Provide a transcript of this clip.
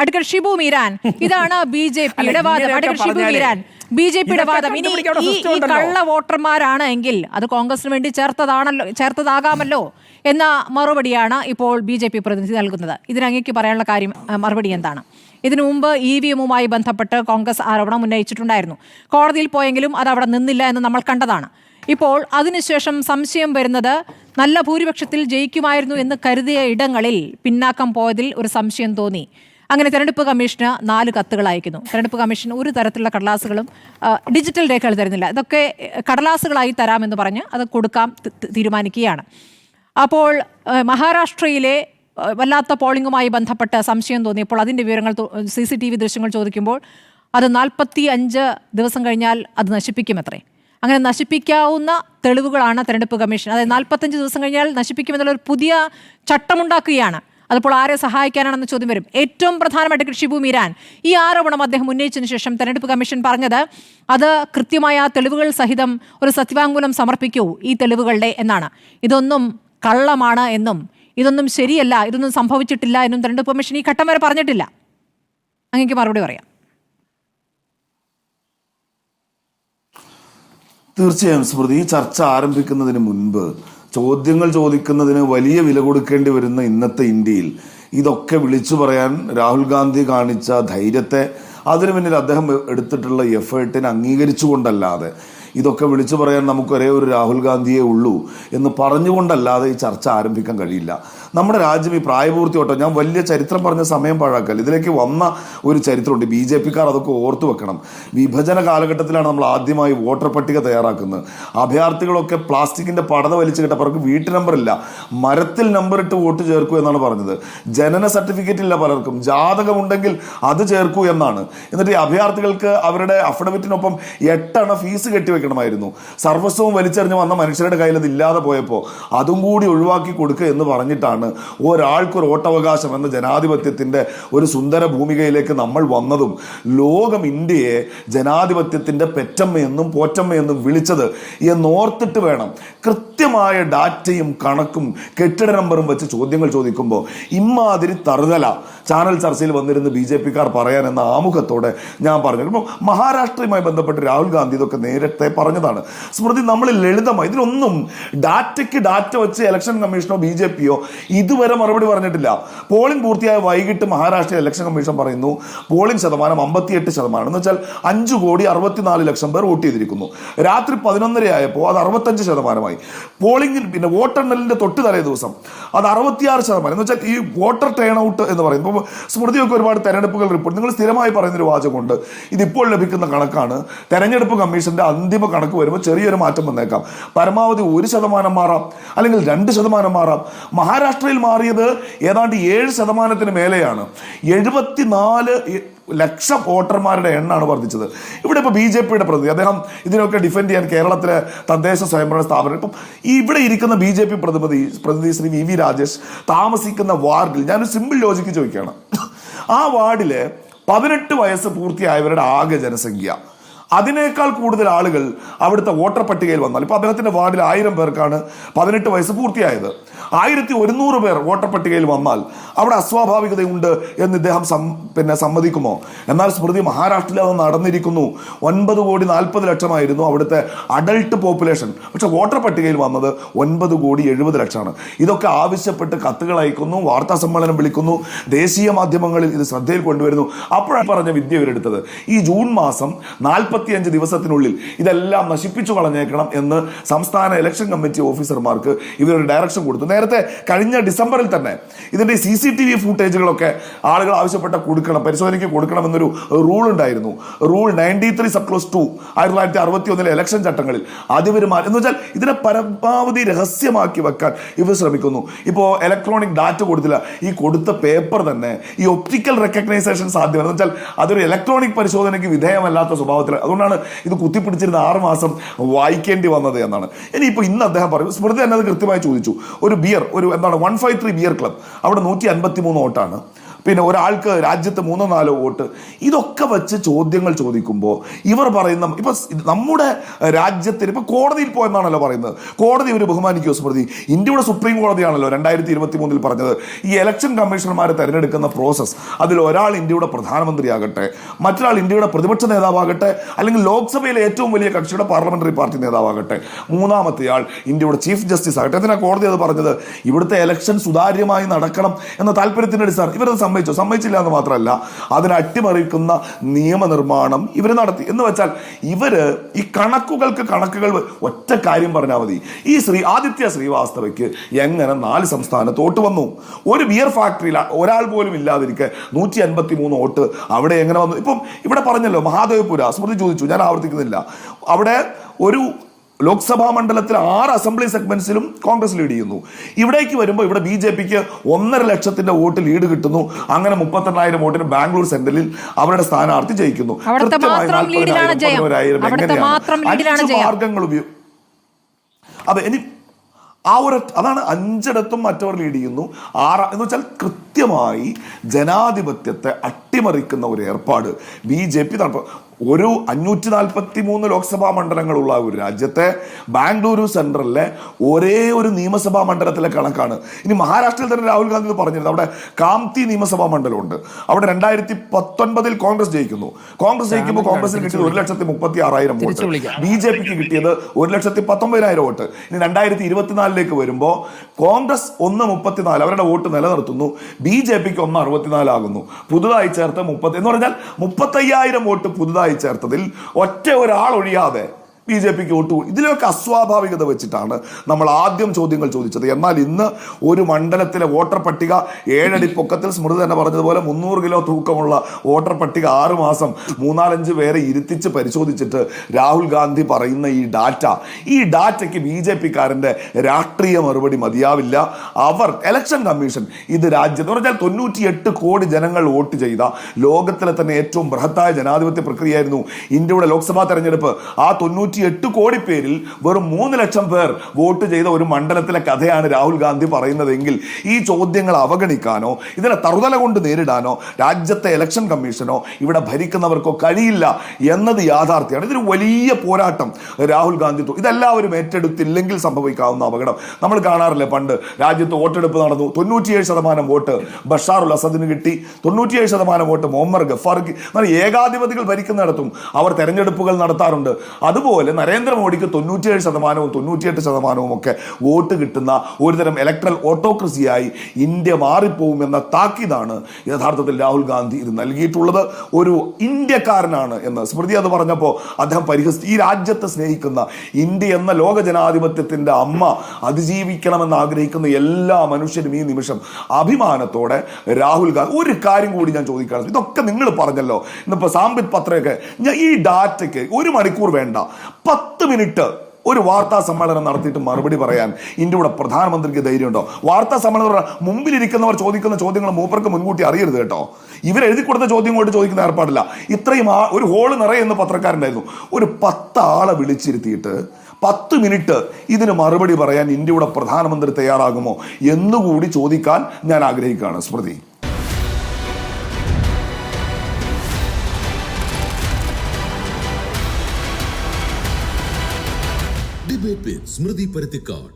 Advocate Shibu Meeran. ഇതാണ് B J പിയുടെ വാദം അടുക്കൽ ഷിബു മീരാൻ. ബി ജെ പിയുടെ വാദം ഇനി ഈ ഈ കള്ള വോട്ടർമാരാണ് എങ്കിൽ അത് കോൺഗ്രസിന് വേണ്ടി ചേർത്തതാണല്ലോ ചേർത്തതാകാമല്ലോ എന്ന മറുപടിയാണ് ഇപ്പോൾ ബി ജെ പി പ്രതിനിധി നൽകുന്നത്. ഇതിനങ്ങേക്ക് പറയാനുള്ള കാര്യം മറുപടി എന്താണ്? ഇതിനു മുമ്പ് ഇ വി എമ്മുമായി ബന്ധപ്പെട്ട് കോൺഗ്രസ് ആരോപണം ഉന്നയിച്ചിട്ടുണ്ടായിരുന്നു. കോടതിയിൽ പോയെങ്കിലും അത് അവിടെ നിന്നില്ല എന്ന് നമ്മൾ കണ്ടതാണ്. ഇപ്പോൾ അതിനുശേഷം സംശയം വരുന്നത് നല്ല ഭൂരിപക്ഷത്തിൽ ജയിക്കുമായിരുന്നു എന്ന് കരുതിയ ഇടങ്ങളിൽ പിന്നാക്കം പോയതിൽ ഒരു സംശയം തോന്നി. അങ്ങനെ തെരഞ്ഞെടുപ്പ് കമ്മീഷന് നാല് കത്തുകൾ അയക്കുന്നു. തെരഞ്ഞെടുപ്പ് കമ്മീഷൻ ഒരു തരത്തിലുള്ള കടലാസുകളും ഡിജിറ്റൽ രേഖകൾ തരുന്നില്ല. ഇതൊക്കെ കടലാസുകളായി തരാമെന്ന് പറഞ്ഞ് അത് കൊടുക്കാം തീരുമാനിക്കുകയാണ്. അപ്പോൾ മഹാരാഷ്ട്രയിലെ വല്ലാത്ത പോളിംഗുമായി ബന്ധപ്പെട്ട സംശയം തോന്നിയപ്പോൾ അതിന്റെ വിവരങ്ങൾ സി സി ടി വി ദൃശ്യങ്ങൾ ചോദിക്കുമ്പോൾ അത് നാൽപ്പത്തി അഞ്ച് ദിവസം കഴിഞ്ഞാൽ അത് നശിപ്പിക്കും അത്രേ അങ്ങനെ നശിപ്പിക്കാവുന്ന തെളിവുകളാണ് തെരഞ്ഞെടുപ്പ് കമ്മീഷൻ. അതായത് നാൽപ്പത്തഞ്ച് ദിവസം കഴിഞ്ഞാൽ നശിപ്പിക്കുമെന്നുള്ള ഒരു പുതിയ ചട്ടമുണ്ടാക്കുകയാണ്. അതിപ്പോൾ ആരെ സഹായിക്കാനാണെന്ന് ചോദ്യം വരും. ഏറ്റവും പ്രധാനമായിട്ട് കൃഷിഭൂമി ഇരാൻ. ഈ ആരോപണം അദ്ദേഹം ഉന്നയിച്ചതിന് ശേഷം തെരഞ്ഞെടുപ്പ് കമ്മീഷൻ പറഞ്ഞത് അത് കൃത്യമായ തെളിവുകൾ സഹിതം ഒരു സത്യവാങ്മൂലം സമർപ്പിക്കൂ ഈ തെളിവുകളുടെ എന്നാണ്. ഇതൊന്നും കള്ളമാണ് എന്നും ഇതൊന്നും ശരിയല്ല ഇതൊന്നും സംഭവിച്ചിട്ടില്ല എന്നും തെരഞ്ഞെടുപ്പ് കമ്മീഷൻ ഈ ഘട്ടം വരെ പറഞ്ഞിട്ടില്ല. അങ്ങേക്ക് മറുപടി പറയാം. തീർച്ചയായും സ്മൃതി ചർച്ച ആരംഭിക്കുന്നതിന് മുൻപ് ചോദ്യങ്ങൾ ചോദിക്കുന്നതിന് വലിയ വില കൊടുക്കേണ്ടി വരുന്ന ഇന്നത്തെ ഇന്ത്യയിൽ ഇതൊക്കെ വിളിച്ചു പറയാൻ രാഹുൽ ഗാന്ധി കാണിച്ച ധൈര്യത്തെ അതിനു പിന്നിൽ അദ്ദേഹം എടുത്തിട്ടുള്ള എഫേർട്ടിനെ അംഗീകരിച്ചുകൊണ്ടല്ലാതെ ഇതൊക്കെ വിളിച്ചു പറയാൻ നമുക്ക് ഒരേ ഒരു രാഹുൽ ഗാന്ധിയെ ഉള്ളൂ എന്ന് പറഞ്ഞുകൊണ്ടല്ലാതെ ഈ ചർച്ച ആരംഭിക്കാൻ കഴിയില്ല. നമ്മുടെ രാജ്യം ഈ പ്രായപൂർത്തിയോട്ടോ ഞാൻ വലിയ ചരിത്രം പറഞ്ഞ സമയം പാഴാക്കൽ ഇതിലേക്ക് വന്ന ഒരു ചരിത്രമുണ്ട്. ബി ജെ പിക്കാർ അതൊക്കെ ഓർത്തു വെക്കണം. വിഭജന കാലഘട്ടത്തിലാണ് നമ്മൾ ആദ്യമായി വോട്ടർ പട്ടിക തയ്യാറാക്കുന്നത്. അഭയാർത്ഥികളൊക്കെ പ്ലാസ്റ്റിക്കിന്റെ പടത വലിച്ചു കിട്ടപ്പവർക്ക് വീട്ടു നമ്പർ ഇല്ല. മരത്തിൽ നമ്പർ ഇട്ട് വോട്ട് ചേർക്കൂ എന്നാണ് പറഞ്ഞത്. ജനന സർട്ടിഫിക്കറ്റ് ഇല്ല പലർക്കും. ജാതകമുണ്ടെങ്കിൽ അത് ചേർക്കൂ എന്നാണ്. എന്നിട്ട് ഈ അഭയാർത്ഥികൾക്ക് അവരുടെ അഫിഡവിറ്റിനൊപ്പം എട്ടണ ഫീസ് കെട്ടിവെക്കണമായിരുന്നു സർവസ്വവും വലിച്ചെറിഞ്ഞ് വന്ന മനുഷ്യരുടെ കയ്യിൽ അത് ഇല്ലാതെ പോയപ്പോൾ അതും കൂടി ഒഴിവാക്കി കൊടുക്കുക എന്ന് പറഞ്ഞിട്ടാണ് ഒരാൾക്കൊരു ഓട്ടവകാശം എന്ന ജനാധിപത്യത്തിന്റെ ഒരു സുന്ദര ഭൂമികയിലേക്ക് നമ്മൾ വന്നതും ലോകം ഇന്ത്യയെ ജനാധിപത്യത്തിന്റെ പെറ്റമ്മയെന്നും പോറ്റമ്മയെന്നും വിളിച്ചത് എന്നോർത്തിട്ട് വേണം കൃത്യമായ ഡാറ്റയും കണക്കും കെട്ടിട നമ്പറും വെച്ച് ചോദ്യങ്ങൾ ചോദിക്കുമ്പോൾ ഇമാതിരി തറുതല ചാനൽ ചർച്ചയിൽ വന്നിരുന്ന ബി ജെ പിക്കാർ പറയാൻ എന്ന ആമുഖത്തോടെ ഞാൻ പറഞ്ഞു മഹാരാഷ്ട്രയുമായി ബന്ധപ്പെട്ട് രാഹുൽ ഗാന്ധി ഇതൊക്കെ നേരത്തെ പറഞ്ഞതാണ്. സ്മൃതി നമ്മൾ ലളിതമായി ഇതിനൊന്നും ഡാറ്റയ്ക്ക് ഡാറ്റ വെച്ച് ഇലക്ഷൻ കമ്മീഷനോ ബി ജെ പിയോ ഇതുവരെ മറുപടി പറഞ്ഞിട്ടില്ല. പോളിംഗ് പൂർത്തിയായ വൈകിട്ട് മഹാരാഷ്ട്ര ഇലക്ഷൻ കമ്മീഷൻ പറയുന്നു പോളിംഗ് ശതമാനം അമ്പത്തിയെട്ട് ശതമാനം എന്ന് വെച്ചാൽ അഞ്ച് കോടി അറുപത്തിനാല് ലക്ഷം പേർ വോട്ട് ചെയ്തിരിക്കുന്നു. രാത്രി പതിനൊന്നര ആയപ്പോൾ അത് അറുപത്തഞ്ച് ശതമാനമായി. പോളിംഗിൽ പിന്നെ വോട്ടെണ്ണലിന്റെ തൊട്ട് തലേ ദിവസം അത് അറുപത്തിയാറ് ശതമാനം. എന്ന് വെച്ചാൽ ഈ വോട്ടർ ടേൺ ഔട്ട് എന്ന് പറയുന്നത് ഇപ്പോൾ സ്മൃതിയൊക്കെ ഒരുപാട് തെരഞ്ഞെടുപ്പുകൾ റിപ്പോർട്ട് നിങ്ങൾ സ്ഥിരമായി പറയുന്നൊരു വാചകമുണ്ട്. ഇതിപ്പോൾ ലഭിക്കുന്ന കണക്കാണ്. തെരഞ്ഞെടുപ്പ് കമ്മീഷന്റെ അന്തിമ കണക്ക് വരുമ്പോൾ ചെറിയൊരു മാറ്റം വന്നേക്കാം. പരമാവധി ഒരു ശതമാനം മാറാം. അല്ലെങ്കിൽ രണ്ട് ശതമാനം മാറാം. മഹാരാഷ്ട്രയിൽ മാറിയത് ഏതാണ്ട് ഏഴ് ശതമാനത്തിന് മേലെയാണ്. എഴുപത്തിനാല് ലക്ഷം വോട്ടർമാരുടെ എണ്ണാണ് വർദ്ധിച്ചത്. ഇവിടെ ഇപ്പോൾ ബി ജെ പിയുടെ പ്രതിനിധി അദ്ദേഹം ഇതിനൊക്കെ ഡിഫെൻഡ് ചെയ്യാൻ കേരളത്തിലെ തദ്ദേശ സ്വയംഭരണ സ്ഥാപനം. ഇപ്പം ഇവിടെ ഇരിക്കുന്ന ബി ജെ പി പ്രതിനിധി പ്രതിനിധി ശ്രീ വി വി രാജേഷ് താമസിക്കുന്ന വാർഡിൽ ഞാനൊരു സിമ്പിൾ ലോജിക്ക് ചോദിക്കുകയാണ്. ആ വാർഡിലെ പതിനെട്ട് വയസ്സ് പൂർത്തിയായവരുടെ ആകെ ജനസംഖ്യ അതിനേക്കാൾ കൂടുതൽ ആളുകൾ അവിടുത്തെ വോട്ടർ പട്ടികയിൽ വന്നാൽ. ഇപ്പോൾ അദ്ദേഹത്തിന്റെ വാർഡിൽ ആയിരം പേർക്കാണ് പതിനെട്ട് വയസ്സ് പൂർത്തിയായത്. ആയിരത്തി ഒരുന്നൂറ് പേർ വോട്ടർ പട്ടികയിൽ വന്നാൽ അവിടെ അസ്വാഭാവികതയുണ്ട് എന്ന് ഇദ്ദേഹം പിന്നെ സമ്മതിക്കുമോ? എന്നാൽ സ്മൃതി മഹാരാഷ്ട്രയിൽ അത് നടന്നിരിക്കുന്നു. ഒൻപത് കോടി നാൽപ്പത് ലക്ഷമായിരുന്നു അവിടുത്തെ അഡൾട്ട് പോപ്പുലേഷൻ പക്ഷേ വോട്ടർ പട്ടികയിൽ വന്നത് ഒൻപത് കോടി എഴുപത് ലക്ഷമാണ്. ഇതൊക്കെ ആവശ്യപ്പെട്ട് കത്തുകൾ അയക്കുന്നു വാർത്താ സമ്മേളനം വിളിക്കുന്നു ദേശീയ മാധ്യമങ്ങളിൽ ഇത് ശ്രദ്ധയിൽ കൊണ്ടുവരുന്നു. അപ്പോഴാണ് പറഞ്ഞ വിദ്യ ഇവരെടുത്തത്. ഈ ജൂൺ മാസം നാൽപ്പത്തിയഞ്ച് ദിവസത്തിനുള്ളിൽ ഇതെല്ലാം നശിപ്പിച്ചു കളഞ്ഞേക്കണം എന്ന് സംസ്ഥാന ഇലക്ഷൻ കമ്മിറ്റി ഓഫീസർമാർക്ക് ഇവരൊരു ഡയറക്ഷൻ കൊടുത്തു. നേരത്തെ കഴിഞ്ഞ ഡിസംബറിൽ തന്നെ ഇതിന്റെ സി സി ടി വി ഫുട്ടേജുകളൊക്കെ ആളുകൾ ആവശ്യപ്പെട്ട കൊടുക്കണം പരിശോധനയ്ക്ക് കൊടുക്കണമെന്നൊരു റൂൾ ഉണ്ടായിരുന്നു. Rule ninety three sub clause two ആയിരത്തി തൊള്ളായിരത്തി അറുപത്തി ഒന്നിലെ ഇലക്ഷൻ ചട്ടങ്ങളിൽ അതിവരുമാ എന്ന് വെച്ചാൽ ഇതിനെ പരമാവധി രഹസ്യമാക്കി വെക്കാൻ ഇവർ ശ്രമിക്കുന്നു. ഇപ്പോൾ ഇലക്ട്രോണിക് ഡാറ്റ കൊടുത്തില്ല. ഈ കൊടുത്ത പേപ്പർ തന്നെ ഈ ഒപ്റ്റിക്കൽ റെക്കഗ്നൈസേഷൻ സാധ്യമാണ്. എന്ന് വെച്ചാൽ അതൊരു ഇലക്ട്രോണിക് പരിശോധനയ്ക്ക് വിധേയമല്ലാത്ത സ്വഭാവത്തിൽ അതുകൊണ്ടാണ് ഇത് കുത്തിപ്പിടിച്ചിരുന്ന ആറ് മാസം വായിക്കേണ്ടി വന്നത് എന്നാണ്. ഇനിയിപ്പോൾ ഇന്ന് അദ്ദേഹം പറയും സ്മൃതി തന്നെ അത് കൃത്യമായി ചോദിച്ചു. ഒരു ബിയർ ഒരു എന്താണ് one five three beer club അവിടെ നൂറ്റി അൻപത്തി മൂന്ന് വോട്ടാണ്. പിന്നെ ഒരാൾക്ക് രാജ്യത്ത് മൂന്നോ നാലോ വോട്ട്. ഇതൊക്കെ വെച്ച് ചോദ്യങ്ങൾ ചോദിക്കുമ്പോൾ ഇവർ പറയുന്ന ഇപ്പൊ നമ്മുടെ രാജ്യത്തിന് ഇപ്പൊ കോടതിയിൽ പോയെന്നാണല്ലോ പറയുന്നത്. കോടതി ഇവർ ബഹുമാനിക്കുക സ്മൃതി? ഇന്ത്യയുടെ സുപ്രീം കോടതിയാണല്ലോ രണ്ടായിരത്തി ഇരുപത്തി മൂന്നിൽ പറഞ്ഞത്. ഈ ഇലക്ഷൻ കമ്മീഷണർമാരെ തിരഞ്ഞെടുക്കുന്ന പ്രോസസ്സ് അതിൽ ഒരാൾ ഇന്ത്യയുടെ പ്രധാനമന്ത്രിയാകട്ടെ മറ്റൊരാൾ ഇന്ത്യയുടെ പ്രതിപക്ഷ നേതാവാകട്ടെ അല്ലെങ്കിൽ ലോക്സഭയിലെ ഏറ്റവും വലിയ കക്ഷിയുടെ പാർലമെന്ററി പാർട്ടി നേതാവാകട്ടെ. മൂന്നാമത്തെ ആൾ ഇന്ത്യയുടെ ചീഫ് ജസ്റ്റിസ് ആകട്ടെ. എന്തിനാ കോടതി അത് പറഞ്ഞത്? ഇവിടുത്തെ ഇലക്ഷൻ സുതാര്യമായി നടക്കണം എന്ന താല്പര്യത്തിന്റെ അടിസ്ഥാനം ഇവരത് സമ്മതിച്ചു? സമ്മതിച്ചില്ല എന്ന് മാത്രമല്ല അതിനെ അട്ടിമറിക്കുന്ന നിയമനിർമ്മാണം ഇവർ നടത്തി. എന്ന് വെച്ചാൽ ഇവർ ഈ കണക്കുകൾക്ക് കണക്കുകൾ ഒറ്റ കാര്യം പറഞ്ഞാൽ മതി. ഈ ശ്രീ ആദിത്യ ശ്രീവാസ്തവയ്ക്ക് എങ്ങനെ നാല് സംസ്ഥാനത്തോട്ട് വന്നു? ഒരു ബിയർ ഫാക്ടറിയിൽ ഒരാൾ പോലും ഇല്ലാതിരിക്കെ നൂറ്റി അൻപത്തി മൂന്ന് വോട്ട് അവിടെ എങ്ങനെ വന്നു? ഇപ്പം ഇവിടെ പറഞ്ഞല്ലോ മഹാദേവപുര സ്മൃതി ചോദിച്ചു ഞാൻ ആവർത്തിക്കുന്നില്ല. അവിടെ ഒരു ലോക്സഭാ മണ്ഡലത്തിൽ ആറ് അസംബ്ലി സെഗ്മെന്റ്സിലും കോൺഗ്രസ് ലീഡ് ചെയ്യുന്നു. ഇവിടേക്ക് വരുമ്പോൾ ഇവിടെ ബി ജെ പിക്ക് ഒന്നര ലക്ഷത്തിന്റെ വോട്ട് ലീഡ് കിട്ടുന്നു. അങ്ങനെ മുപ്പത്തെണ്ണായിരം വോട്ടിന് ബാംഗ്ലൂർ സെന്ററിൽ അവരുടെ സ്ഥാനാർത്ഥി ജയിക്കുന്നു. അവിടുത്തെ മാത്രം ലീഡിലാണ് 40,000, ജയം. 11,000 അവിടുത്തെ എങ്ങനെയാണ്? മാത്രം ലീഡിലാണ് അഞ്ച് മാർഗങ്ങൾ ഉപയോഗി അതെ ഇനി ആ ഒരു അതാണ് അഞ്ചിടത്തും മറ്റവർ ലീഡ് ചെയ്യുന്നു. ആറ് എന്ന് വെച്ചാൽ കൃത്യമായി ജനാധിപത്യത്തെ അട്ടിമറിക്കുന്ന ഒരു ഏർപ്പാട്. ബി ജെ പി ഒരു അഞ്ഞൂറ്റി നാൽപ്പത്തി മൂന്ന് ലോക്സഭാ മണ്ഡലങ്ങളുള്ള ഒരു രാജ്യത്തെ ബാംഗ്ലൂരു സെൻട്രലിലെ ഒരേ ഒരു നിയമസഭാ മണ്ഡലത്തിലെ കണക്കാണ്. ഇനി മഹാരാഷ്ട്രയിൽ തന്നെ രാഹുൽ ഗാന്ധി ഇത് പറഞ്ഞിരുന്നു. അവിടെ കാംതി നിയമസഭാ മണ്ഡലമുണ്ട്. അവിടെ രണ്ടായിരത്തി പത്തൊൻപതിൽ കോൺഗ്രസ് ജയിക്കുന്നു. കോൺഗ്രസ് ജയിക്കുമ്പോൾ കോൺഗ്രസിന് കിട്ടിയത് ഒരു ലക്ഷത്തി മുപ്പത്തി ആറായിരം വോട്ട് ബി ജെ പിക്ക് കിട്ടിയത് ഒരു ലക്ഷത്തി പത്തൊമ്പതിനായിരം വോട്ട്. ഇനി രണ്ടായിരത്തി ഇരുപത്തിനാലിലേക്ക് വരുമ്പോൾ കോൺഗ്രസ് ഒന്ന് മുപ്പത്തിനാല് അവരുടെ വോട്ട് നിലനിർത്തുന്നു. ബി ജെ പിക്ക് ഒന്ന് അറുപത്തിനാലാകുന്നു പുതുതായി ചേർത്ത് മുപ്പത്തി എന്ന് പറഞ്ഞാൽ മുപ്പത്തയ്യായിരം വോട്ട് പുതുതായി ചേർത്തതിൽ ഒറ്റ ഒരാൾ ഒഴിയാതെ ബി ജെ പിക്ക് വോട്ട്. ഇതിലൊക്കെ അസ്വാഭാവികത വെച്ചിട്ടാണ് നമ്മൾ ആദ്യം ചോദ്യങ്ങൾ ചോദിച്ചത്. എന്നാൽ ഇന്ന് ഒരു മണ്ഡലത്തിലെ വോട്ടർ പട്ടിക ഏഴടി പൊക്കത്തിൽ സ്മൃതി തന്നെ പറഞ്ഞതുപോലെ മുന്നൂറ് കിലോ തൂക്കമുള്ള വോട്ടർ പട്ടിക ആറ് മാസം മൂന്നാലഞ്ച് പേരെ ഇരുത്തിച്ച് പരിശോധിച്ചിട്ട് രാഹുൽ ഗാന്ധി പറയുന്ന ഈ ഡാറ്റ. ഈ ഡാറ്റയ്ക്ക് ബി ജെ പിക്കാരന്റെ രാഷ്ട്രീയ മറുപടി മതിയാവില്ല. അവർ ഇലക്ഷൻ കമ്മീഷൻ ഇത് രാജ്യത്ത് പറഞ്ഞാൽ തൊണ്ണൂറ്റിയെട്ട് കോടി ജനങ്ങൾ വോട്ട് ചെയ്ത ലോകത്തിലെ തന്നെ ഏറ്റവും ബൃഹത്തായ ജനാധിപത്യ പ്രക്രിയയായിരുന്നു ഇന്ത്യയുടെ ലോക്സഭാ തെരഞ്ഞെടുപ്പ്. ആ തൊണ്ണൂറ്റി എട്ട് കോടി പേരിൽ വെറും മൂന്ന് ലക്ഷം പേർ വോട്ട് ചെയ്ത ഒരു മണ്ഡലത്തിലെ കഥയാണ് രാഹുൽ ഗാന്ധി പറയുന്നതെങ്കിൽ ഈ ചോദ്യങ്ങൾ അവഗണിക്കാനോ ഇതിനെ തറുതല കൊണ്ട് നേരിടാനോ രാജ്യത്തെ ഇലക്ഷൻ കമ്മീഷനോ ഇവിടെ ഭരിക്കുന്നവർക്കോ കഴിയില്ല എന്നത് യാഥാർത്ഥ്യമാണ്. ഇതൊരു വലിയ പോരാട്ടം രാഹുൽ ഗാന്ധി ഇതെല്ലാവരും ഏറ്റെടുത്തില്ലെങ്കിൽ സംഭവിക്കാവുന്ന അപകടം. നമ്മൾ കാണാറില്ലേ പണ്ട് രാജ്യത്ത് വോട്ടെടുപ്പ് നടന്നു. തൊണ്ണൂറ്റിയേഴ് ശതമാനം വോട്ട് ബഷാറുൽ അസദിന് കിട്ടി. തൊണ്ണൂറ്റിയേഴ് ശതമാനം വോട്ട് മുഹമ്മർ ഗഫാർക്ക് ഏകാധിപതികൾ ഭരിക്കുന്നിടത്തും അവർ തെരഞ്ഞെടുപ്പുകൾ നടത്താറുണ്ട്. അതുപോലെ നരേന്ദ്രമോദിക്ക് തൊണ്ണൂറ്റിയേഴ് ശതമാനവും തൊണ്ണൂറ്റിയെട്ട് ശതമാനവും ഒക്കെ വോട്ട് കിട്ടുന്ന ഒരുതരം ഇലക്ട്രൽ ഓട്ടോക്രസിയായി ഇന്ത്യ മാറിപ്പോവും എന്ന താക്കീതാണ് യഥാർത്ഥത്തിൽ രാഹുൽ ഗാന്ധി ഇത് നൽകിയിട്ടുള്ളത്. ഒരു ഇന്ത്യക്കാരനാണ് എന്ന് സ്മൃതി അത് പറഞ്ഞപ്പോൾ അദ്ദേഹം പരിഹസിച്ചു ഈ രാജ്യത്തെ സ്നേഹിക്കുന്ന ഇന്ത്യ എന്ന ലോക ജനാധിപത്യത്തിന്റെ അമ്മ അതിജീവിക്കണമെന്ന് ആഗ്രഹിക്കുന്ന എല്ലാ മനുഷ്യരും ഈ നിമിഷം അഭിമാനത്തോടെ രാഹുൽ ഗാന്ധി ഒരു കാര്യം കൂടി ഞാൻ ചോദിക്കാൻ ഇതൊക്കെ നിങ്ങൾ പറഞ്ഞല്ലോ. ഇന്നിപ്പോൾ സാമ്പിത് പത്രയൊക്കെ ഞാൻ ഈ ഡാറ്റയ്ക്ക് ഒരു മണിക്കൂർ വേണ്ട. പത്ത് മിനിറ്റ് ഒരു വാർത്താ സമ്മേളനം നടത്തിയിട്ട് മറുപടി പറയാൻ ഇന്ത്യയുടെ പ്രധാനമന്ത്രിക്ക് ധൈര്യമുണ്ടോ? വാർത്താ സമ്മേളനം മുമ്പിലിരിക്കുന്നവർ ചോദിക്കുന്ന ചോദ്യങ്ങൾ മൂപ്പർക്ക് മുൻകൂട്ടി അറിയരുത് കേട്ടോ. ഇവർ എഴുതി കൊടുത്ത ചോദ്യം കൊണ്ട് ചോദിക്കുന്ന ഏർപ്പാടില്ല. ഇത്രയും ആ ഒരു ഹോൾ നിറയുന്ന പത്രക്കാരുണ്ടായിരുന്നു. ഒരു പത്ത് ആളെ വിളിച്ചിരുത്തിയിട്ട് പത്ത് മിനിറ്റ് ഇതിന് മറുപടി പറയാൻ ഇന്ത്യയുടെ പ്രധാനമന്ത്രി തയ്യാറാകുമോ എന്നുകൂടി ചോദിക്കാൻ ഞാൻ ആഗ്രഹിക്കുകയാണ്. സ്മൃതി. ഡിബേറ്റ് വിത്ത് സ്മൃതി പരുത്തിക്കാട്